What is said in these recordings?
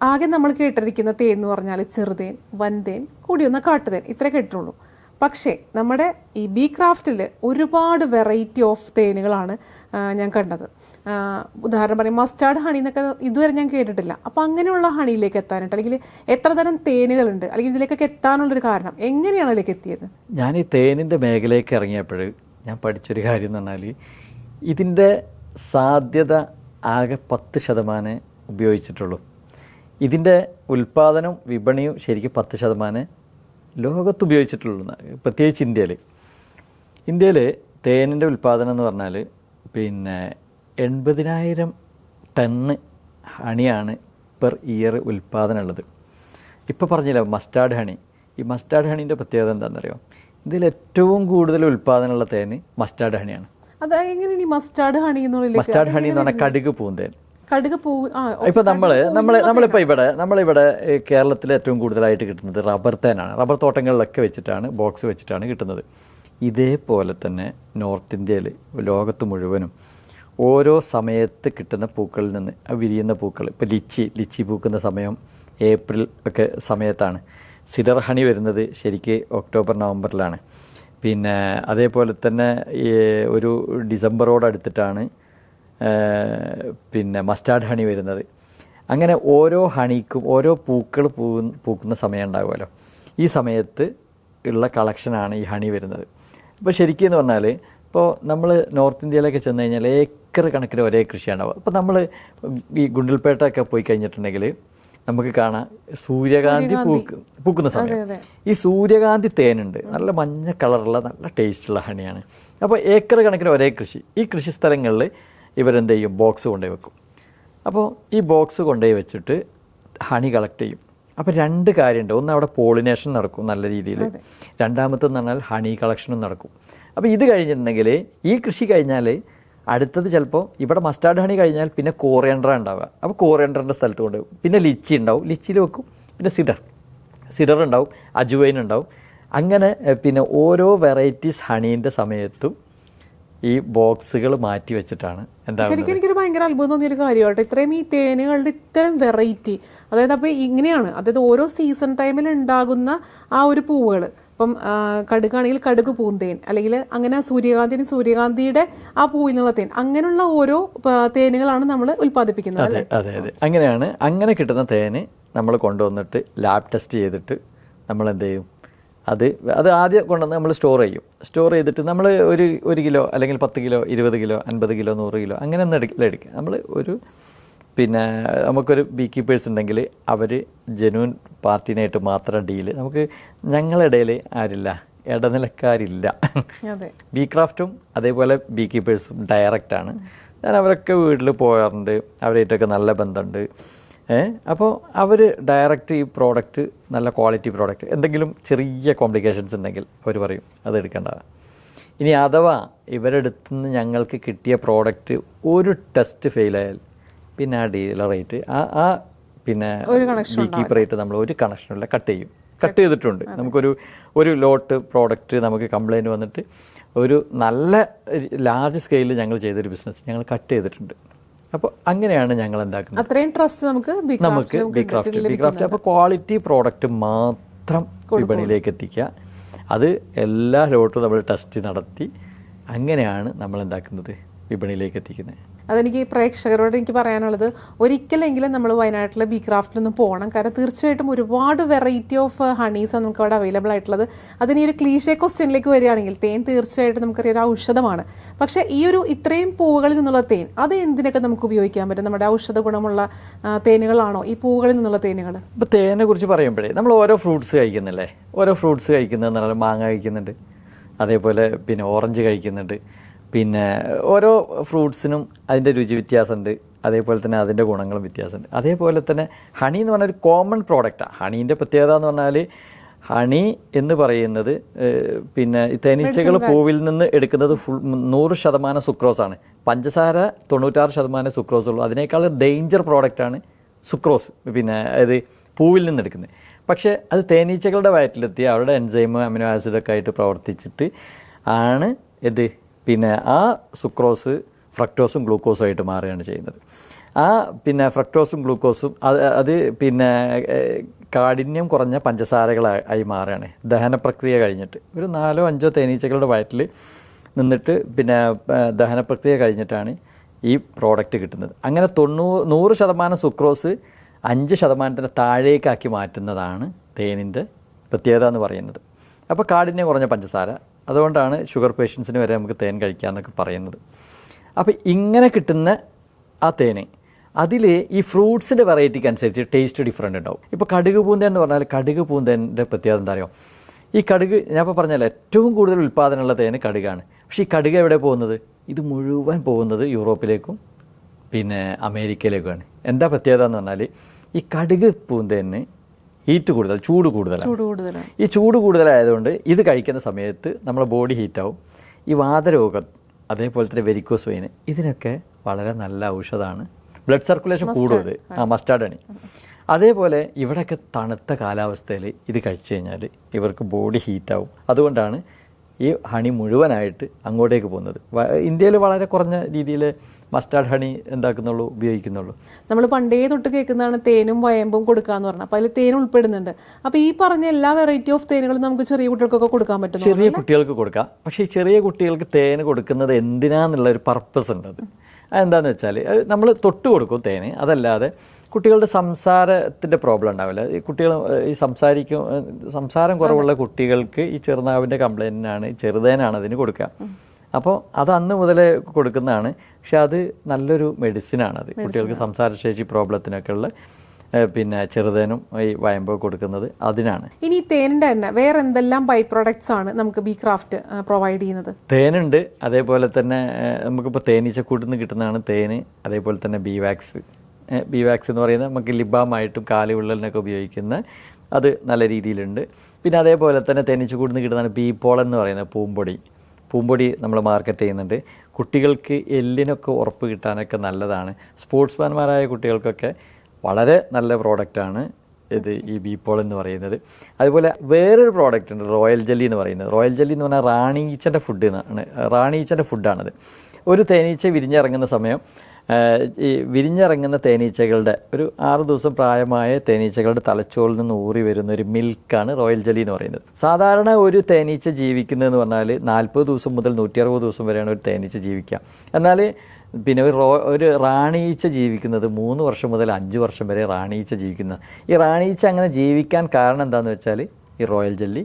ആകെ നമ്മൾ കേട്ടിരിക്കുന്ന തേൻ എന്ന് പറഞ്ഞാൽ ചെറുതേൻ വൻതേൻ കൂടിയൊന്ന കാട്ടുതേൻ ഇത്രേ കേട്ടിട്ടുള്ളൂ. പക്ഷേ നമ്മുടെ ഈ ബി ക്രാഫ്റ്റിൽ ഒരുപാട് വെറൈറ്റി ഓഫ് തേനുകളാണ് ഞാൻ കണ്ടത്. ഉദാഹരണം പറയും മസ്റ്റാർഡ് ഹണി എന്നൊക്കെ ഇതുവരെ ഞാൻ കേട്ടിട്ടില്ല. അപ്പോൾ അങ്ങനെയുള്ള ഹണിയിലേക്ക് എത്താനായിട്ട് അല്ലെങ്കിൽ എത്ര തരം തേനുകളുണ്ട് അല്ലെങ്കിൽ ഇതിലേക്കൊക്കെ എത്താനുള്ളൊരു കാരണം എങ്ങനെയാണ് അതിലേക്ക് എത്തിയത്? ഞാൻ ഈ തേനിന്റെ മേഖലയ്ക്ക് ഇറങ്ങിയപ്പോൾ ഞാൻ പഠിച്ചൊരു കാര്യം എന്ന് പറഞ്ഞാൽ ഇതിന്റെ സാധ്യത ആകെ പത്ത് ശതമാനം ഉപയോഗിച്ചിട്ടുള്ളൂ. ഇതിന്റെ ഉൽപ്പാദനം വിപണിയും ശരിക്കും പത്ത് ശതമാനം ലോകത്ത് ഉപയോഗിച്ചിട്ടുള്ളൂ. പ്രത്യേകിച്ച് ഇന്ത്യയിൽ. ഇന്ത്യയിൽ തേനിന്റെ ഉൽപ്പാദനം എന്ന് പറഞ്ഞാൽ പിന്നെ എൺപതിനായിരം ടണ്ണ് ഹണിയാണ് പെർ ഇയർ ഉൽപ്പാദനം ഉള്ളത് ഇപ്പോൾ പറഞ്ഞില്ല മസ്റ്റാർഡ് ഹണി ഈ മസ്റ്റാർഡ് ഹണീന്റെ പ്രത്യേകത എന്താണെന്നറിയോ? ഇതിൽ ഏറ്റവും കൂടുതൽ ഉൽപ്പാദനമുള്ള തേന് മസ്റ്റാർഡ് ഹണിയാണ് മസ്റ്റാർഡ് ഹണി എന്ന് പറഞ്ഞാൽ കടുക് പൂന്തേൻ. കടുക് ഇപ്പൊ നമ്മൾ നമ്മൾ നമ്മളിപ്പോ ഇവിടെ നമ്മളിവിടെ കേരളത്തിൽ ഏറ്റവും കൂടുതലായിട്ട് കിട്ടുന്നത് റബ്ബർ തേനാണ്. റബ്ബർ തോട്ടങ്ങളിലൊക്കെ വെച്ചിട്ടാണ് ബോക്സ് വെച്ചിട്ടാണ് കിട്ടുന്നത്. ഇതേപോലെ തന്നെ നോർത്ത് ഇന്ത്യയിൽ ലോകത്ത് മുഴുവനും ഓരോ സമയത്ത് കിട്ടുന്ന പൂക്കളിൽ നിന്ന് വിരിയുന്ന പൂക്കൾ ഇപ്പോൾ ലിച്ചി ലിച്ചി പൂക്കുന്ന സമയം ഏപ്രിൽ ഒക്കെ സമയത്താണ്. സിഡർ ഹണി വരുന്നത് ശരിക്ക് ഒക്ടോബർ നവംബറിലാണ്. പിന്നെ അതേപോലെ തന്നെ ഈ ഒരു ഡിസംബറോടടുത്തിട്ടാണ് പിന്നെ മസ്റ്റാർഡ് ഹണി വരുന്നത്. അങ്ങനെ ഓരോ ഹണിക്കും ഓരോ പൂക്കൾ പൂ പൂക്കുന്ന സമയം ഉണ്ടാകുമല്ലോ ഈ സമയത്ത് ഉള്ള കളക്ഷനാണ് ഈ ഹണി വരുന്നത്. ഇപ്പോൾ ശരിക്കും എന്ന് പറഞ്ഞാൽ ഇപ്പോൾ നമ്മൾ നോർത്ത് ഇന്ത്യയിലൊക്കെ ചെന്ന് കഴിഞ്ഞാൽ ഏക്കർ കണക്കിന് ഒരേ കൃഷിയാണ്. അപ്പോൾ നമ്മൾ ഈ ഗുണ്ടിൽപേട്ടയൊക്കെ പോയി കഴിഞ്ഞിട്ടുണ്ടെങ്കിൽ നമുക്ക് കാണാം സൂര്യകാന്തി പൂക്ക് പൂക്കുന്ന സമയം. ഈ സൂര്യകാന്തി തേനുണ്ട്. നല്ല മഞ്ഞ കളറുള്ള നല്ല ടേസ്റ്റുള്ള ഹണിയാണ് അപ്പോൾ ഏക്കർ കണക്കിന് ഒരേ കൃഷി. ഈ കൃഷി സ്ഥലങ്ങളിൽ ഇവരെന്ത് ചെയ്യും ബോക്സ് കൊണ്ടുപോയി വെക്കും. അപ്പോൾ ഈ ബോക്സ് കൊണ്ടുപോയി വെച്ചിട്ട് ഹണി കളക്ട് ചെയ്യും. അപ്പോൾ രണ്ട് കാര്യമുണ്ട് ഒന്ന് അവിടെ പോളിനേഷൻ നടക്കും നല്ല രീതിയിൽ രണ്ടാമത്തെന്ന് പറഞ്ഞാൽ ഹണി കളക്ഷനും നടക്കും. അപ്പോൾ ഇത് കഴിഞ്ഞിട്ടുണ്ടെങ്കിൽ ഈ കൃഷി കഴിഞ്ഞാൽ അടുത്തത് ചിലപ്പോൾ ഇവിടെ മസ്റ്റാർഡ് ഹണി കഴിഞ്ഞാൽ പിന്നെ കോറിയൻഡ്ര ഉണ്ടാവുക. അപ്പോൾ കോറിയൻഡറിന്റെ സ്ഥലത്ത് കൊണ്ട് പിന്നെ ലിച്ചി ഉണ്ടാവും. ലിച്ചിയിൽ വെക്കും. പിന്നെ സിഡർ. സിഡർ ഉണ്ടാവും. അജുവൈൻ ഉണ്ടാവും. അങ്ങനെ പിന്നെ ഓരോ വെറൈറ്റീസ് ഹണീന്റെ സമയത്തും ഈ ബോക്സുകൾ മാറ്റി വെച്ചിട്ടാണ്. എന്താ ശരിക്കും എനിക്കൊരു ഭയങ്കര അത്ഭുതം തോന്നിയ ഒരു കാര്യമായിട്ട് ഇത്രയും ഈ തേനുകളുടെ ഇത്തരം വെറൈറ്റി അതായത് അപ്പോൾ ഇങ്ങനെയാണ്. അതായത് ഓരോ സീസൺ ടൈമിൽ ഉണ്ടാകുന്ന ആ ഒരു പൂവുകൾ. ഇപ്പം കടുകാണെങ്കിൽ കടുക് പൂന്തേൻ അല്ലെങ്കിൽ അങ്ങനെ സൂര്യകാന്തിന് സൂര്യകാന്തിയുടെ ആ പൂവിൽ നിന്നുള്ള തേൻ. അങ്ങനെയുള്ള ഓരോ തേനുകളാണ് നമ്മൾ ഉൽപ്പാദിപ്പിക്കുന്നത് അതെ അതെ അതെ. അങ്ങനെയാണ്. അങ്ങനെ കിട്ടുന്ന തേന് നമ്മൾ കൊണ്ടുവന്നിട്ട് ലാബ് ടെസ്റ്റ് ചെയ്തിട്ട് നമ്മൾ എന്ത് ചെയ്യും? അത് അത് ആദ്യം കൊണ്ടുവന്ന് നമ്മൾ സ്റ്റോർ ചെയ്യും. സ്റ്റോർ ചെയ്തിട്ട് നമ്മൾ ഒരു ഒരു കിലോ അല്ലെങ്കിൽ പത്ത് കിലോ ഇരുപത് കിലോ അൻപത് കിലോ നൂറ് കിലോ അങ്ങനെ ഒന്നും എടുക്കില്ല എടുക്കുക നമ്മൾ ഒരു പിന്നെ നമുക്കൊരു ബീ കീപ്പേഴ്സ് ഉണ്ടെങ്കിൽ അവർ ജനുവൻ പാർട്ടിനായിട്ട് മാത്രം ഡീൽ നമുക്ക് ഞങ്ങളുടെ ഇടയിൽ ആരില്ല ഇടനിലക്കാരില്ല. ബി ക്രാഫ്റ്റും അതേപോലെ ബീ കീപ്പേഴ്സും ഡയറക്റ്റാണ് ഞാൻ അവരൊക്കെ വീട്ടിൽ പോകാറുണ്ട്. അവരായിട്ടൊക്കെ നല്ല ബന്ധമുണ്ട്. അപ്പോൾ അവർ ഡയറക്റ്റ് ഈ പ്രോഡക്റ്റ് നല്ല ക്വാളിറ്റി പ്രോഡക്റ്റ് എന്തെങ്കിലും ചെറിയ കോംപ്ലിക്കേഷൻസ് ഉണ്ടെങ്കിൽ അവർ പറയും അത് എടുക്കേണ്ട. ഇനി അഥവാ ഇവരെടുത്തു നിന്ന് ഞങ്ങൾക്ക് കിട്ടിയ പ്രോഡക്റ്റ് ഒരു ടെസ്റ്റ് ഫെയിലായാൽ പിന്നെ ആ ഡീലർ റേറ്റ് ആ ആ പിന്നെ കീപ്പ് റേറ്റ് നമ്മൾ ഒരു കണക്ഷനില്ല കട്ട് ചെയ്യും. കട്ട് ചെയ്തിട്ടുണ്ട്. നമുക്കൊരു ഒരു ലോട്ട് പ്രോഡക്റ്റ് നമുക്ക് കംപ്ലൈന്റ് വന്നിട്ട് ഒരു നല്ല ലാർജ് സ്കെയിലിൽ ഞങ്ങൾ ചെയ്തൊരു ബിസിനസ് ഞങ്ങൾ കട്ട് ചെയ്തിട്ടുണ്ട്. അപ്പോൾ അങ്ങനെയാണ് ഞങ്ങൾ എന്താക്കുന്നത്? അത്രയും ട്രസ്റ്റ് നമുക്ക് നമുക്ക് ബി ക്രാഫ്റ്റ് ബി ക്രാഫ്റ്റ് അപ്പോൾ ക്വാളിറ്റി പ്രോഡക്റ്റ് മാത്രം വിപണിയിലേക്ക് എത്തിക്കുക. അത് എല്ലാ ലോട്ടും നമ്മൾ ടെസ്റ്റ് നടത്തി. അങ്ങനെയാണ് നമ്മൾ എന്താക്കുന്നത്? വിപണിയിലേക്ക് എത്തിക്കുന്നത്. അതെനിക്ക് പ്രേക്ഷകരോട് എനിക്ക് പറയാനുള്ളത് ഒരിക്കലെങ്കിലും നമ്മൾ വയനാട്ടിലെ ബി ക്രാഫ്റ്റിലൊന്നും പോകണം. കാരണം തീർച്ചയായിട്ടും ഒരുപാട് വെറൈറ്റി ഓഫ് ഹണീസ് നമുക്ക് അവിടെ അവൈലബിൾ ആയിട്ടുള്ളത്. അതിന് ഈ ഒരു ക്ലീഷേ ക്വസ്റ്റ്യനിലേക്ക് വരികയാണെങ്കിൽ തേൻ തീർച്ചയായിട്ടും നമുക്കറിയാം ഒരു ഔഷധമാണ്. പക്ഷേ ഈ ഒരു ഇത്രയും പൂവുകളിൽ നിന്നുള്ള തേൻ അത് എന്തിനൊക്കെ നമുക്ക് ഉപയോഗിക്കാൻ പറ്റും? നമ്മുടെ ഔഷധ ഗുണമുള്ള തേനുകളാണോ ഈ പൂവുകളിൽ നിന്നുള്ള തേനുകൾ? ഇപ്പോൾ തേനെ കുറിച്ച് പറയുമ്പോഴേ നമ്മൾ ഓരോ ഫ്രൂട്ട്സ് കഴിക്കുന്നില്ലേ? ഓരോ ഫ്രൂട്ട്സ് കഴിക്കുന്നതെന്ന് പറഞ്ഞാൽ മാങ്ങ കഴിക്കുന്നുണ്ട്. അതേപോലെ പിന്നെ ഓറഞ്ച് കഴിക്കുന്നുണ്ട്. പിന്നെ ഓരോ ഫ്രൂട്ട്സിനും അതിന്റെ രുചി വ്യത്യാസമുണ്ട്. അതേപോലെ തന്നെ അതിന്റെ ഗുണങ്ങളും വ്യത്യാസമുണ്ട്. അതേപോലെ തന്നെ ഹണി എന്ന് പറഞ്ഞാൽ ഒരു കോമൺ പ്രോഡക്റ്റാണ് ഹണീന്റെ പ്രത്യേകത എന്ന് പറഞ്ഞാൽ ഹണി എന്ന് പറയുന്നത് പിന്നെ ഈ തേനീച്ചകൾ പൂവിൽ നിന്ന് എടുക്കുന്നത് ഫുൾ നൂറ് ശതമാനം സുക്രോസാണ് പഞ്ചസാര തൊണ്ണൂറ്റാറ് ശതമാനം സുക്രോസ് ഉള്ളൂ. അതിനേക്കാൾ ഡേഞ്ചർ പ്രോഡക്റ്റാണ് സുക്രോസ്. പിന്നെ അതായത് പൂവിൽ നിന്ന് എടുക്കുന്നത്. പക്ഷേ അത് തേനീച്ചകളുടെ വയറ്റിലെത്തി അവരുടെ എൻസൈമ് അമിനോ ആസിഡൊക്കെ ആയിട്ട് പ്രവർത്തിച്ചിട്ട് ആണ് ഇത് പിന്നെ ആ സുക്രോസ് ഫ്രക്ടോസും ഗ്ലൂക്കോസും ആയിട്ട് മാറുകയാണ് ചെയ്യുന്നത്. ആ പിന്നെ ഫ്രക്ടോസും ഗ്ലൂക്കോസും അത് അത് പിന്നെ കാഠിന്യം കുറഞ്ഞ പഞ്ചസാരകളായി മാറുകയാണ്. ദഹന പ്രക്രിയ കഴിഞ്ഞിട്ട്. ഒരു നാലോ അഞ്ചോ തേനീച്ചകളുടെ വയറ്റിൽ നിന്നിട്ട് പിന്നെ ദഹന പ്രക്രിയ കഴിഞ്ഞിട്ടാണ് ഈ പ്രോഡക്റ്റ് കിട്ടുന്നത്. അങ്ങനെ തൊണ്ണൂ നൂറ് ശതമാനം സുക്രോസ് അഞ്ച് ശതമാനത്തിന് താഴേക്കാക്കി മാറ്റുന്നതാണ് തേനിന്റെ പ്രത്യേകത എന്ന് പറയുന്നത്. അപ്പോൾ കാഠിന്യം കുറഞ്ഞ പഞ്ചസാര അതുകൊണ്ടാണ് ഷുഗർ പേഷ്യൻസിന് വരെ നമുക്ക് തേൻ കഴിക്കാമെന്നൊക്കെ പറയുന്നത്. അപ്പോൾ ഇങ്ങനെ കിട്ടുന്ന ആ തേന് അതിൽ ഈ ഫ്രൂട്ട്സിന്റെ വെറൈറ്റിക്ക് അനുസരിച്ച് ടേസ്റ്റ് ഡിഫറെന്റ് ഉണ്ടാവും. ഇപ്പോൾ കടുക് പൂന്തേൻ എന്ന് പറഞ്ഞാൽ കടുക് പൂന്തേന്റെ പ്രത്യേകത എന്താ അറിയോ? ഈ കടുക് ഞാൻ ഇപ്പോൾ പറഞ്ഞാൽ ഏറ്റവും കൂടുതൽ ഉൽപ്പാദനമുള്ള തേന് കടുകാണ്. പക്ഷേ ഈ കടുക് എവിടെ പോകുന്നത്? ഇത് മുഴുവൻ പോകുന്നത് യൂറോപ്പിലേക്കും പിന്നെ അമേരിക്കയിലേക്കുമാണ്. എന്താ പ്രത്യേകത എന്ന് പറഞ്ഞാൽ ഈ കടുക് പൂന്തേന് ഹീറ്റ് കൂടുതൽ ചൂട് കൂടുതലാണ്. ഈ ചൂട് കൂടുതലായതുകൊണ്ട് ഇത് കഴിക്കുന്ന സമയത്ത് നമ്മുടെ ബോഡി ഹീറ്റാവും ഈ വാതരോഗം അതേപോലെ തന്നെ വെരിക്കോസ് വെയിൻ ഇതിനൊക്കെ വളരെ നല്ല ഔഷധമാണ് ബ്ലഡ് സർക്കുലേഷൻ കൂടുന്നത് ആ മസ്റ്റാർഡ് അണി അതേപോലെ ഇവിടെയൊക്കെ തണുത്ത കാലാവസ്ഥയിൽ ഇത് കഴിച്ചു കഴിഞ്ഞാൽ ഇവർക്ക് ബോഡി ഹീറ്റാവും അതുകൊണ്ടാണ് ഈ ഹണി മുഴുവനായിട്ട് അങ്ങോട്ടേക്ക് പോകുന്നത്. ഇന്ത്യയിൽ വളരെ കുറഞ്ഞ രീതിയിൽ മസ്റ്റാർഡ് ഹണി എന്താക്കുന്നുള്ളൂ ഉപയോഗിക്കുന്നുള്ളൂ. നമ്മൾ പണ്ടേ തൊട്ട് കേൾക്കുന്നതാണ് തേനും വയമ്പും കൊടുക്കാന്ന് പറഞ്ഞാൽ അപ്പോൾ അതിൽ തേൻ ഉൾപ്പെടുന്നുണ്ട്. അപ്പോൾ ഈ പറഞ്ഞ എല്ലാ വെറൈറ്റി ഓഫ് തേനുകളും നമുക്ക് ചെറിയ കുട്ടികൾക്കൊക്കെ കൊടുക്കാൻ പറ്റും ചെറിയ കുട്ടികൾക്ക് കൊടുക്കാം. പക്ഷേ ഈ ചെറിയ കുട്ടികൾക്ക് തേന് കൊടുക്കുന്നത് എന്തിനാന്നുള്ള ഒരു പർപ്പസ് ഉണ്ട് അത്. അതെന്താന്ന് വെച്ചാൽ നമ്മൾ തൊട്ട് കൊടുക്കും തേന്. അതല്ലാതെ കുട്ടികളുടെ സംസാരത്തിന്റെ പ്രോബ്ലം ഉണ്ടാവില്ല. ഈ കുട്ടികൾ ഈ സംസാരിക്കും സംസാരം കുറവുള്ള കുട്ടികൾക്ക് ഈ ചെറുനാവിന്റെ കംപ്ലൈന്റിനാണ് ചെറുതേനാണ് അതിന് കൊടുക്കുക. അപ്പോൾ അത് അന്ന് മുതലേ കൊടുക്കുന്നതാണ്. പക്ഷെ അത് നല്ലൊരു മെഡിസിനാണ് അത് കുട്ടികൾക്ക് സംസാരശേഷി പ്രോബ്ലത്തിനൊക്കെ ഉള്ള പിന്നെ ചെറുതേനും ഈ വയമ്പ് കൊടുക്കുന്നത് അതിനാണ്. ഇനി തേനിന്റെ തന്നെ വേറെ എന്തെല്ലാം ബൈ പ്രോഡക്ട്സ് ആണ് നമുക്ക് ബി ക്രാഫ്റ്റ് പ്രൊവൈഡ് ചെയ്യുന്നത്? തേനുണ്ട്. അതേപോലെ തന്നെ നമുക്കിപ്പോൾ തേനീച്ചക്കൂട്ടിൽ നിന്ന് കിട്ടുന്നതാണ് തേന്. അതേപോലെ തന്നെ ബി വാക്സ് ബി വാക്സ് എന്ന് പറയുന്നത് നമുക്ക് ലിബാമായിട്ടും കാലുവിള്ളലിനൊക്കെ ഉപയോഗിക്കുന്ന അത് നല്ല രീതിയിലുണ്ട്. പിന്നെ അതേപോലെ തന്നെ തേനീച്ചക്കൂട്ടിൽ നിന്ന് കിട്ടുന്നതാണ് ബീ പോളൻ എന്ന് പറയുന്നത് പൂമ്പൊടി. പൂമ്പൊടി നമ്മൾ മാർക്കറ്റ് ചെയ്യുന്നുണ്ട്. കുട്ടികൾക്ക് എല്ലിനൊക്കെ ഉറപ്പ് കിട്ടാനൊക്കെ നല്ലതാണ്. സ്പോർട്സ്മാൻമാരായ കുട്ടികൾക്കൊക്കെ വളരെ നല്ല പ്രോഡക്റ്റാണ് ഇത് ഈ ബീപ്പോൾ എന്ന് പറയുന്നത്. അതുപോലെ വേറൊരു പ്രോഡക്റ്റ് ഉണ്ട് റോയൽ ജെല്ലി എന്ന് പറയുന്നത്. റോയൽ ജെല്ലി എന്ന് പറഞ്ഞാൽ റാണീച്ചന്റെ ഫുഡ് എന്നാണ് റാണീച്ചന്റെ ഫുഡാണത് ഒരു തേനീച്ച വിരിഞ്ഞിറങ്ങുന്ന സമയം ഈ വിരിഞ്ഞിറങ്ങുന്ന തേനീച്ചകളുടെ ഒരു ആറ് ദിവസം പ്രായമായ തേനീച്ചകളുടെ തലച്ചോറിൽ നിന്ന് ഊറി വരുന്ന ഒരു മിൽക്കാണ് റോയൽ ജെല്ലി എന്ന് പറയുന്നത്. സാധാരണ ഒരു തേനീച്ച ജീവിക്കുന്നതെന്ന് പറഞ്ഞാൽ നാൽപ്പത് ദിവസം മുതൽ നൂറ്റി അറുപത് ദിവസം വരെയാണ് ഒരു തേനീച്ച ജീവിക്കുക. എന്നാൽ പിന്നെ ഒരു റോ ഒരു റാണീച്ച ജീവിക്കുന്നത് മൂന്ന് വർഷം മുതൽ അഞ്ച് വർഷം വരെ റാണീച്ച ജീവിക്കുന്ന. ഈ റാണീച്ച അങ്ങനെ ജീവിക്കാൻ കാരണം എന്താണെന്ന് വെച്ചാൽ ഈ റോയൽ ജെല്ലി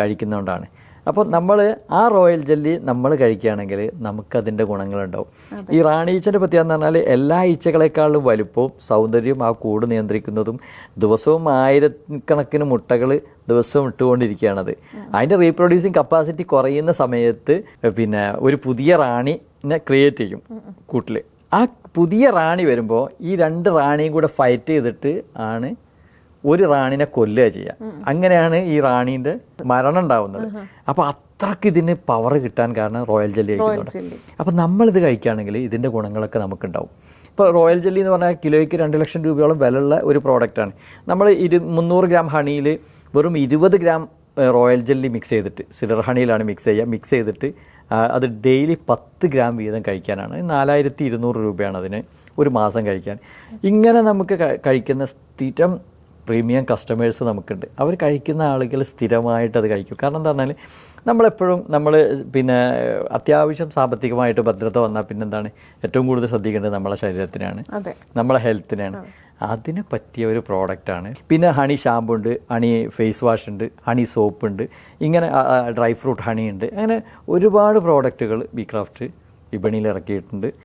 കഴിക്കുന്നതുകൊണ്ടാണ് അപ്പോൾ നമ്മൾ ആ റോയൽ ജെല്ലി നമ്മൾ കഴിക്കുകയാണെങ്കിൽ നമുക്കതിന്റെ ഗുണങ്ങളുണ്ടാവും. ഈ റാണി ഈച്ചന്റെ പ്രത്യേകത എന്ന് പറഞ്ഞാൽ എല്ലാ ഈച്ചകളെക്കാളും വലുപ്പവും സൗന്ദര്യവും ആ കൂട് നിയന്ത്രിക്കുന്നതും ദിവസവും ആയിരക്കണക്കിന് മുട്ടകൾ ദിവസവും ഇട്ടുകൊണ്ടിരിക്കുകയാണത്. അതിന്റെ റീപ്രൊഡ്യൂസിങ് കപ്പാസിറ്റി കുറയുന്ന സമയത്ത് പിന്നെ ഒരു പുതിയ റാണിനെ ക്രിയേറ്റ് ചെയ്യും കൂട്ടിൽ. ആ പുതിയ റാണി വരുമ്പോൾ ഈ രണ്ട് റാണിയും കൂടെ ഫൈറ്റ് ചെയ്തിട്ട് ആണ് ഒരു റാണിനെ കൊല്ലുക ചെയ്യുക അങ്ങനെയാണ് ഈ റാണീന്റെ മരണം ഉണ്ടാവുന്നത്. അപ്പോൾ അത്രയ്ക്ക് ഇതിന് പവർ കിട്ടാൻ കാരണം റോയൽ ജെല്ലി കഴിക്കുന്നുണ്ട് അപ്പോൾ നമ്മളിത് കഴിക്കുകയാണെങ്കിൽ ഇതിന്റെ ഗുണങ്ങളൊക്കെ നമുക്കുണ്ടാവും. ഇപ്പോൾ റോയൽ ജെല്ലി എന്ന് പറഞ്ഞാൽ കിലോയ്ക്ക് രണ്ട് ലക്ഷം രൂപയോളം വിലയുള്ള ഒരു പ്രോഡക്റ്റാണ് നമ്മൾ ഇരു മുന്നൂറ് ഗ്രാം ഹണിയിൽ വെറും ഇരുപത് ഗ്രാം റോയൽ ജെല്ലി മിക്സ് ചെയ്തിട്ട് സിഡർ ഹണിയിലാണ് മിക്സ് ചെയ്യുക മിക്സ് ചെയ്തിട്ട് അത് ഡെയിലി പത്ത് ഗ്രാം വീതം കഴിക്കാനാണ്. നാലായിരത്തി ഇരുന്നൂറ് രൂപയാണ് അതിന് ഒരു മാസം കഴിക്കാൻ. ഇങ്ങനെ നമുക്ക് കഴിക്കുന്ന സ്ഥിരം പ്രീമിയം കസ്റ്റമേഴ്സ് നമുക്കുണ്ട്. അവർ കഴിക്കുന്ന ആളുകൾ സ്ഥിരമായിട്ട് അത് കഴിക്കും. കാരണം എന്താ പറഞ്ഞാൽ നമ്മളെപ്പോഴും നമ്മൾ പിന്നെ അത്യാവശ്യം സാമ്പത്തികമായിട്ട് ഭദ്രത വന്നാൽ പിന്നെന്താണ്? ഏറ്റവും കൂടുതൽ ശ്രദ്ധിക്കേണ്ടത് നമ്മളെ ശരീരത്തിനാണ്. നമ്മളെ ഹെൽത്തിനാണ് അതിന് പറ്റിയ ഒരു പ്രോഡക്റ്റാണ് പിന്നെ ഹണി ഷാമ്പു ഉണ്ട് ഹണി ഫേസ് വാഷ് ഉണ്ട് ഹണി സോപ്പ് ഉണ്ട് ഇങ്ങനെ ഡ്രൈ ഫ്രൂട്ട് ഹണി ഉണ്ട്. അങ്ങനെ ഒരുപാട് പ്രോഡക്റ്റുകൾ ബി ക്രാഫ്റ്റ് വിപണിയിൽ ഇറക്കിയിട്ടുണ്ട്.